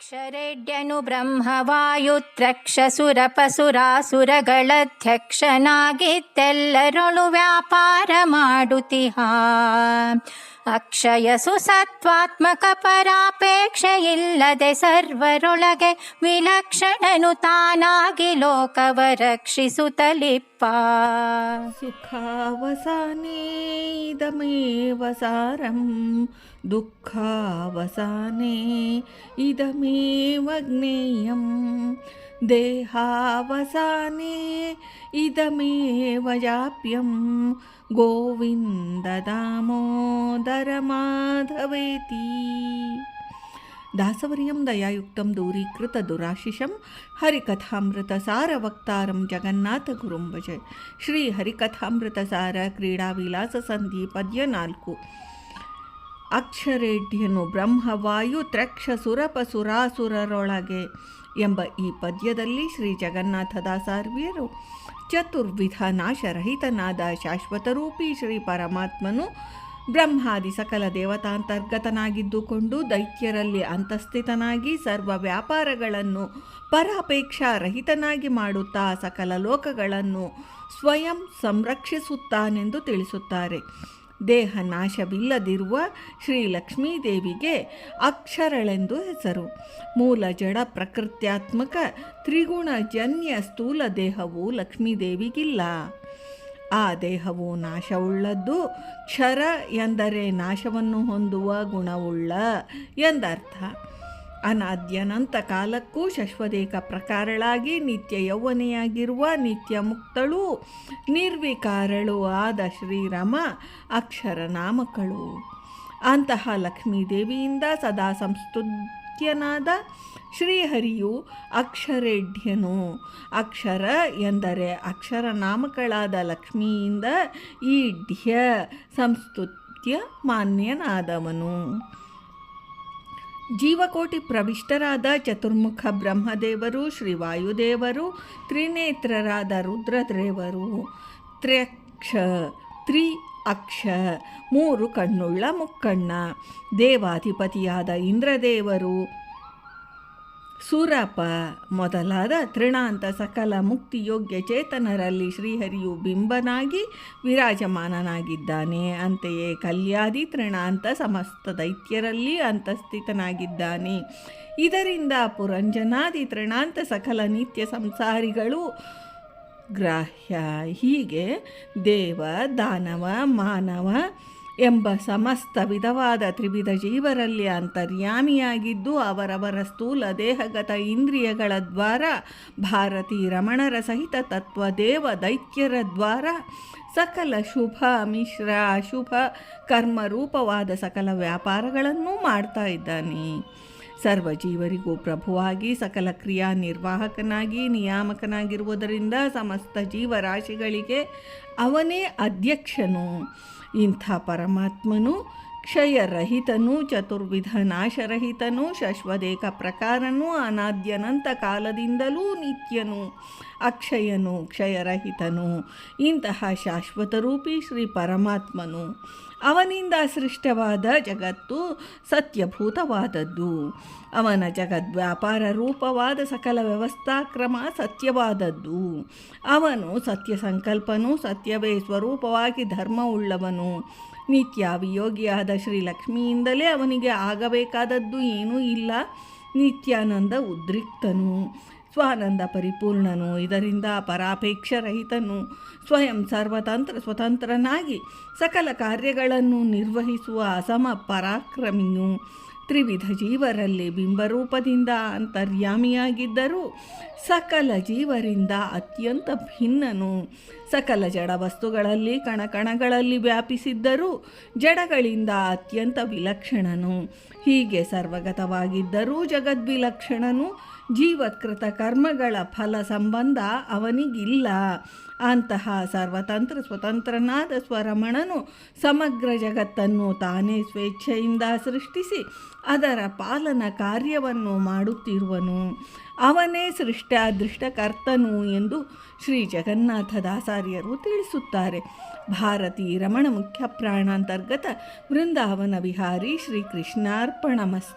ಅಕ್ಷರೆಡ್ಯನು ಬ್ರಹ್ಮವಾಯುತ್ರಕ್ಷಸುರಪಸುರಾಸುರಗಳಧ್ಯಕ್ಷನಾಗಿತ್ತೆಲ್ಲರೊಳು ವ್ಯಾಪಾರ ಮಾಡುತ್ತಿಹ ಅಕ್ಷಯಸು ಸತ್ವಾತ್ಮಕ ಪರಾಪೇಕ್ಷೆಯಿಲ್ಲದೆ ಸರ್ವರೊಳಗೆ ವಿಲಕ್ಷಣನು ತಾನಾಗಿ ಲೋಕವ ರಕ್ಷಿಸುತ್ತಲಿಪ್ಪ ಸುಖಾವಸಾನೆ ಇದಮೇವ ಸಾರಂ. दुःखावसाने इदमेव ज्ञेयं। देहावसाने इदमेव जाप्यं। गोविन्ददामोदरमाधवेति। दासवर्यं दयायुक्तं दूरीकृतदुराशिषं हरिकथामृतसारवक्तारं जगन्नाथगुरुं भज। श्रीहरिकथामृतसार क्रीडाविलाससन्धिपद्य ಅಕ್ಷರೇಢ್ಯನು ಬ್ರಹ್ಮವಾಯು ತ್ರಕ್ಷ ಸುರಪ ಸುರಾಸುರರೊಳಗೆ ಎಂಬ ಈ ಪದ್ಯದಲ್ಲಿ ಶ್ರೀ ಜಗನ್ನಾಥದಾಸಾರ್ವಿಯರು ಚತುರ್ವಿಧ ನಾಶರಹಿತನಾದ ಶಾಶ್ವತರೂಪಿ ಶ್ರೀ ಪರಮಾತ್ಮನು ಬ್ರಹ್ಮಾದಿ ಸಕಲ ದೇವತಾಂತರ್ಗತನಾಗಿದ್ದುಕೊಂಡು ದೈತ್ಯರಲ್ಲಿ ಅಂತಸ್ಥಿತನಾಗಿ ಸರ್ವ ವ್ಯಾಪಾರಗಳನ್ನು ಪರಾಪೇಕ್ಷಾ ರಹಿತನಾಗಿ ಮಾಡುತ್ತಾ ಸಕಲ ಲೋಕಗಳನ್ನು ಸ್ವಯಂ ಸಂರಕ್ಷಿಸುತ್ತಾನೆಂದು ತಿಳಿಸುತ್ತಾರೆ. ದೇಹ ನಾಶವಿಲ್ಲದಿರುವ ಶ್ರೀ ಲಕ್ಷ್ಮೀದೇವಿಗೆ ಅಕ್ಷರಳೆಂದು ಹೆಸರು. ಮೂಲ ಜಡ ಪ್ರಕೃತ್ಯಾತ್ಮಕ ತ್ರಿಗುಣಜನ್ಯ ಸ್ಥೂಲ ದೇಹವು ಲಕ್ಷ್ಮೀದೇವಿಗಿಲ್ಲ. ಆ ದೇಹವು ನಾಶವುಳ್ಳದ್ದು ಕ್ಷರ ಎಂದರೆ ನಾಶವನ್ನು ಹೊಂದುವ ಗುಣವುಳ್ಳ ಎಂದರ್ಥ. ಅನಾದ್ಯನಂತ ಕಾಲಕ್ಕೂ ಶಶ್ವದೇಕ ಪ್ರಕಾರಳಾಗಿ ನಿತ್ಯ ಯೌವನೆಯಾಗಿರುವ ನಿತ್ಯ ಮುಕ್ತಳು, ನಿರ್ವಿಕಾರಳು ಆದ ಶ್ರೀರಾಮ ಅಕ್ಷರ ನಾಮಕಳು ಅಂತಹ ಲಕ್ಷ್ಮೀದೇವಿಯಿಂದ ಸದಾ ಸಂಸ್ತುತ್ಯನಾದ ಶ್ರೀಹರಿಯು ಅಕ್ಷರೇಢ್ಯನು. ಅಕ್ಷರ ಎಂದರೆ ಅಕ್ಷರ ನಾಮಕಳಾದ ಲಕ್ಷ್ಮಿಯಿಂದ ಈಢ್ಯ ಢ್ಯ ಸಂಸ್ತುತ್ಯ ಮಾನ್ಯನಾದವನು. ಜೀವಕೋಟಿ ಪ್ರವಿಷ್ಟರಾದ ಚತುರ್ಮುಖ ಬ್ರಹ್ಮದೇವರು, ಶ್ರೀ ವಾಯುದೇವರು, ತ್ರಿನೇತ್ರರಾದ ರುದ್ರದೇವರು, ತ್ರ್ಯಕ್ಷ ತ್ರಿ ಅಕ್ಷ ಮೂರು ಕಣ್ಣುಳ್ಳ ಮುಕ್ಕಣ್ಣ, ದೇವಾಧಿಪತಿಯಾದ ಇಂದ್ರದೇವರು ಸುರಪ ಮೊದಲಾದ ತೃಣಾಂತ ಸಕಲ ಮುಕ್ತಿಯೋಗ್ಯ ಚೇತನರಲ್ಲಿ ಶ್ರೀಹರಿಯು ಬಿಂಬನಾಗಿ ವಿರಾಜಮಾನನಾಗಿದ್ದಾನೆ. ಅಂತೆಯೇ ಕಲ್ಯಾದಿ ತೃಣಾಂತ ಸಮಸ್ತ ದೈತ್ಯರಲ್ಲಿ ಅಂತಸ್ಥಿತನಾಗಿದ್ದಾನೆ. ಇದರಿಂದ ಪುರಂಜನಾದಿ ತೃಣಾಂತ ಸಕಲ ನಿತ್ಯ ಸಂಸಾರಿಗಳು ಗ್ರಾಹ್ಯ. ಹೀಗೆ ದೇವ, ದಾನವ, ಮಾನವ ಎಂಬ ಸಮಸ್ತ ವಿಧವಾದ ತ್ರಿವಿಧ ಜೀವರಲ್ಲಿ ಅಂತರ್ಯಾಮಿಯಾಗಿದ್ದು ಅವರವರ ಸ್ಥೂಲ ದೇಹಗತ ಇಂದ್ರಿಯಗಳ ದ್ವಾರ, ಭಾರತೀ ರಮಣರ ಸಹಿತ ತತ್ವ ದೇವ ದೈತ್ಯರ ದ್ವಾರ, ಸಕಲ ಶುಭ ಮಿಶ್ರ ಅಶುಭ ಕರ್ಮರೂಪವಾದ ಸಕಲ ವ್ಯಾಪಾರಗಳನ್ನು ಮಾಡ್ತಾ ಇದ್ದಾನೆ. ಸರ್ವ ಜೀವರಿಗೂ ಪ್ರಭುವಾಗಿ ಸಕಲ ಕ್ರಿಯಾ ನಿರ್ವಾಹಕನಾಗಿ ನಿಯಾಮಕನಾಗಿರುವುದರಿಂದ ಸಮಸ್ತ ಜೀವರಾಶಿಗಳಿಗೆ ಅವನೇ ಅಧ್ಯಕ್ಷನು. ಇಂಥ ಪರಮಾತ್ಮನು, ಕ್ಷಯರಹಿತನು, ಚತುರ್ವಿಧ ನಾಶರಹಿತನು, ಶಶ್ವದೇಕ ಪ್ರಕಾರನು, ಅನಾದ್ಯನಂತ ಕಾಲದಿಂದಲೂ ನಿತ್ಯನು. ಅಕ್ಷಯನು, ಕ್ಷಯರಹಿತನು. ಇಂತಹ ಶಾಶ್ವತರೂಪಿ ಶ್ರೀ ಪರಮಾತ್ಮನು. ಅವನಿಂದ ಸೃಷ್ಟವಾದ ಜಗತ್ತು ಸತ್ಯಭೂತವಾದದ್ದು. ಅವನ ಜಗದ್ವ್ಯಾಪಾರ ರೂಪವಾದ ಸಕಲ ವ್ಯವಸ್ಥಾಕ್ರಮ ಸತ್ಯವಾದದ್ದು. ಅವನು ಸತ್ಯ ಸಂಕಲ್ಪನು ಸತ್ಯವೇ ಸ್ವರೂಪವಾಗಿ ಧರ್ಮವುಳ್ಳವನು. ನಿತ್ಯ ವಿಯೋಗಿಯಾದ ಶ್ರೀಲಕ್ಷ್ಮಿಯಿಂದಲೇ ಅವನಿಗೆ ಆಗಬೇಕಾದದ್ದು ಏನೂ ಇಲ್ಲ. ನಿತ್ಯಾನಂದ ಉದ್ರಿಕ್ತನು. ಸ್ವಾನಂದ ಪರಿಪೂರ್ಣನು ಇದರಿಂದ ಪರಾಪೇಕ್ಷರಹಿತನು ಸ್ವಯಂ ಸರ್ವತಂತ್ರ ಸ್ವತಂತ್ರನಾಗಿ ಸಕಲ ಕಾರ್ಯಗಳನ್ನು ನಿರ್ವಹಿಸುವ ಅಸಮ ಪರಾಕ್ರಮಿಯು ತ್ರಿವಿಧ ಜೀವರಲ್ಲಿ ಬಿಂಬರೂಪದಿಂದ ಅಂತರ್ಯಾಮಿಯಾಗಿದ್ದರೂ ಸಕಲ ಜೀವರಿಂದ ಅತ್ಯಂತ ಭಿನ್ನನು. ಸಕಲ ಜಡ ವಸ್ತುಗಳಲ್ಲಿ ಕಣಕಣಗಳಲ್ಲಿ ವ್ಯಾಪಿಸಿದ್ದರೂ ಜಡಗಳಿಂದ ಅತ್ಯಂತ ವಿಲಕ್ಷಣನು. ಹೀಗೆ ಸರ್ವಗತವಾಗಿದ್ದರೂ ಜಗದ್ವಿಲಕ್ಷಣನು. ಜೀವಕೃತ ಕರ್ಮಗಳ ಫಲ ಸಂಬಂಧ ಅವನಿಗಿಲ್ಲ. ಅಂತಹ ಸರ್ವತಂತ್ರ ಸ್ವತಂತ್ರನಾದ ಸ್ವರಮಣನು ಸಮಗ್ರ ಜಗತ್ತನ್ನು ತಾನೇ ಸ್ವೇಚ್ಛೆಯಿಂದ ಸೃಷ್ಟಿಸಿ ಅದರ ಪಾಲನ ಕಾರ್ಯವನ್ನು ಮಾಡುತ್ತಿರುವನು. ಅವನೇ ಸೃಷ್ಟ ದೃಷ್ಟಕರ್ತನು ಎಂದು ಶ್ರೀ ಜಗನ್ನಾಥದಾಸಾರ್ಯರು ತಿಳಿಸುತ್ತಾರೆ. ಭಾರತೀ ರಮಣ ಮುಖ್ಯ ಪ್ರಾಣಾಂತರ್ಗತ ವೃಂದಾವನ ವಿಹಾರಿ ಶ್ರೀ ಕೃಷ್ಣಾರ್ಪಣಮಸ್ತು